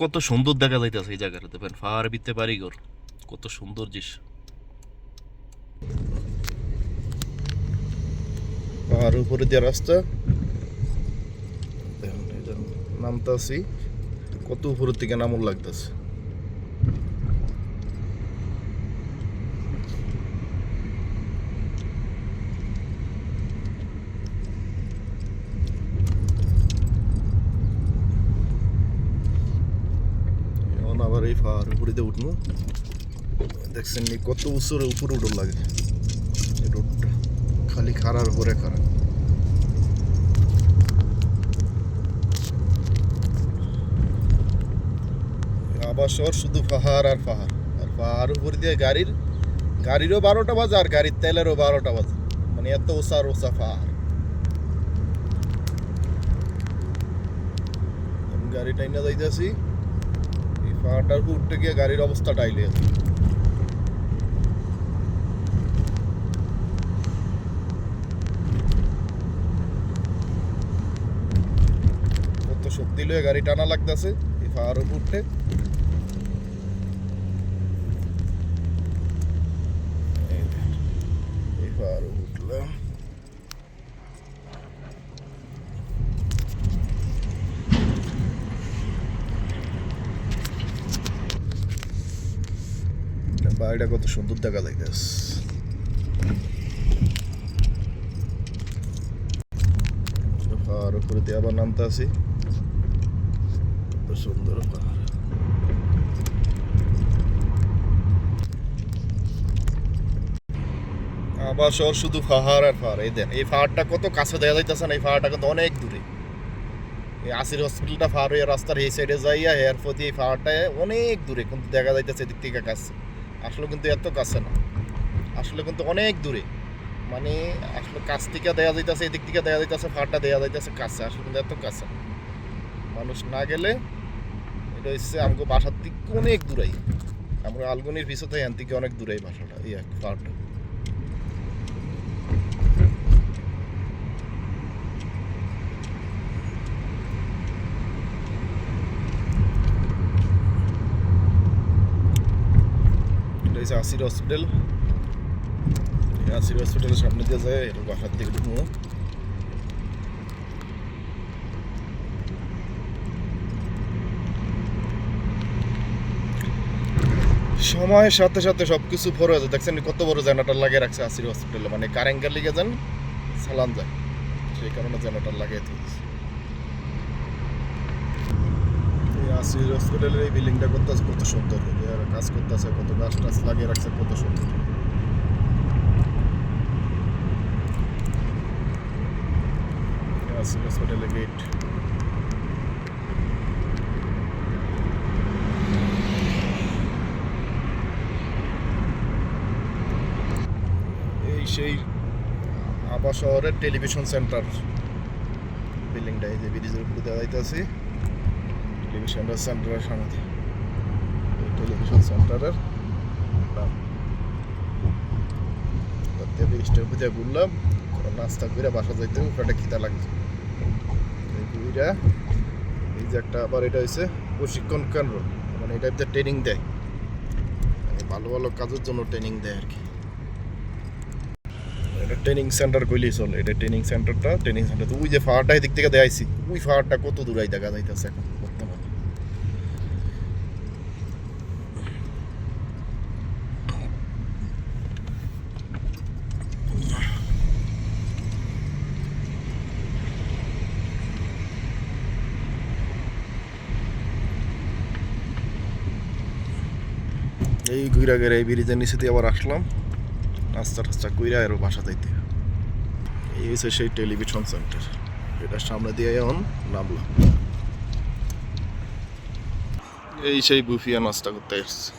কত সুন্দর দেখা যাইতেছে এই জায়গাটা দেখেন ফার বিতে পারি বাড়িঘর কত সুন্দর দৃশ্য। পাহাড়ের উপরে দিয়ে রাস্তা। যে নামতাছি। কত উপরের থেকে নামল লাগতেছে এখন আবার এই পাহাড়ের উপরে দিয়ে উঠবো। দেখছেন নি কত উঁচুরে উপরে উঠন লাগে। রোডটা খালি খাড়ার উপরে খাড়া। আবাসর শুধু পাহাড় আর পাহাড়। আর পাহাড় উপর দিয়ে গাড়ির, গাড়িরও বারোটা বাজে আর গাড়ির তেলেরও বারোটা বাজে। মানে এত ওসা ওসা পাহাড়। গাড়ি টাইনা যাইতেছি। পাহাড়টার উপর উঠতে গিয়ে গাড়ির অবস্থা টাইলে কত শক্তি লয়ে গাড়ি টানা লাগতেছে, এই পাহাড়ের উপর উঠতে এই দেখেন, এই পাহাড়ে উঠলাম বাড়িটা কত সুন্দর দেখা যাইতেছে। পাহাড় উপরে দিয়ে আবার নামতে আসি সুন্দর আবার শহর শুধু পাহাড় আর পাহাড়, এই দেন এই পাহাড়টা কত কাছে দেখা যাইতেছে না, এই পাহাড়টা কিন্তু অনেক দূরে। এই আসির হসপিটালটা পার হয়ে রাস্তার এই সাইডে যাইয়া এর প্রতি এই পাহাড়টা অনেক দূরে, কিন্তু দেখা যাইতেছে এদিক থেকে কাছে। আসলে কিন্তু এত কাছে না। আসলে কিন্তু অনেক দূরে। মানে আসলে কাছ থেকে দেওয়া যাইতেছে, এদিক থেকে দেওয়া যাইতেছে ফাটা দেওয়া যাইতেছে কাছে। আসলে কিন্তু এত কাছে। মানুষ না গেলে এটা হচ্ছে আমাকে বাসার থেকে অনেক দূরাই। আমরা আলগুনির পিছতে এখান থেকে অনেক দূরাই বাসাটা এই এক হচ্ছে আসির হসপিটাল আসির হসপিটালের সামনে দিয়ে যায়, এটা বাসার দিকে ঢুকবো। সময়ের সাথে সাথে সব কিছু ভরে আছে দেখছেন কত বড় জেনারেটর লাগিয়ে রাখছে আসির হসপিটালে মানে কারেঙ্গার লিগে যান চালান যায়। সেই কারণে জেনারেটর লাগিয়ে দিয়েছে এই আসির হসপিটালের এই বিল্ডিংটা করতে আছে কত সুন্দর। আর কাজ করতে আছে কত গাছ টাছ লাগিয়ে রাখছে, কত সুন্দর। আসির হসপিটালের গেট এই সেই আবা শহরের টেলিভিশন সেন্টার বিল্ডিংটা এই যে ব্রিজের উপরে দেওয়া যাইতেছে টেলিভিশন সেন্টারের সামনে। টেলিভিশন সেন্টারের উপরে দিয়ে ঘুরলাম নাস্তা করে বাসা যাইতে পেটে খিদা লাগছে। এই ঘুরিরা এই যে একটা আবার এটা হচ্ছে প্রশিক্ষণ কেন্দ্র। মানে এটা ট্রেনিং দেয়। মানে ভালো ভালো কাজের জন্য ট্রেনিং দেয় আর কি। এটা ট্রেনিং সেন্টার কইলেই চলে। এটা ট্রেনিং সেন্টারটা ট্রেনিং সেন্টার ওই যে ফায়ারটা এদিক থেকে দেখাইছি, ওই ফায়ারটা কত দূরাই দেখা যাইতেছে এখন। এই ঘুরা গেলে এই ব্রিজের নিচে দিয়ে আবার আসলাম। নাস্তা টাস্তা কুইরা এর বাসা যাইতে। এই হচ্ছে সেই টেলিভিশন সেন্টার। এটা সামনে দিয়ে এখন নামলাম। এই সেই বুফিয়া নাস্তা করতে এসছে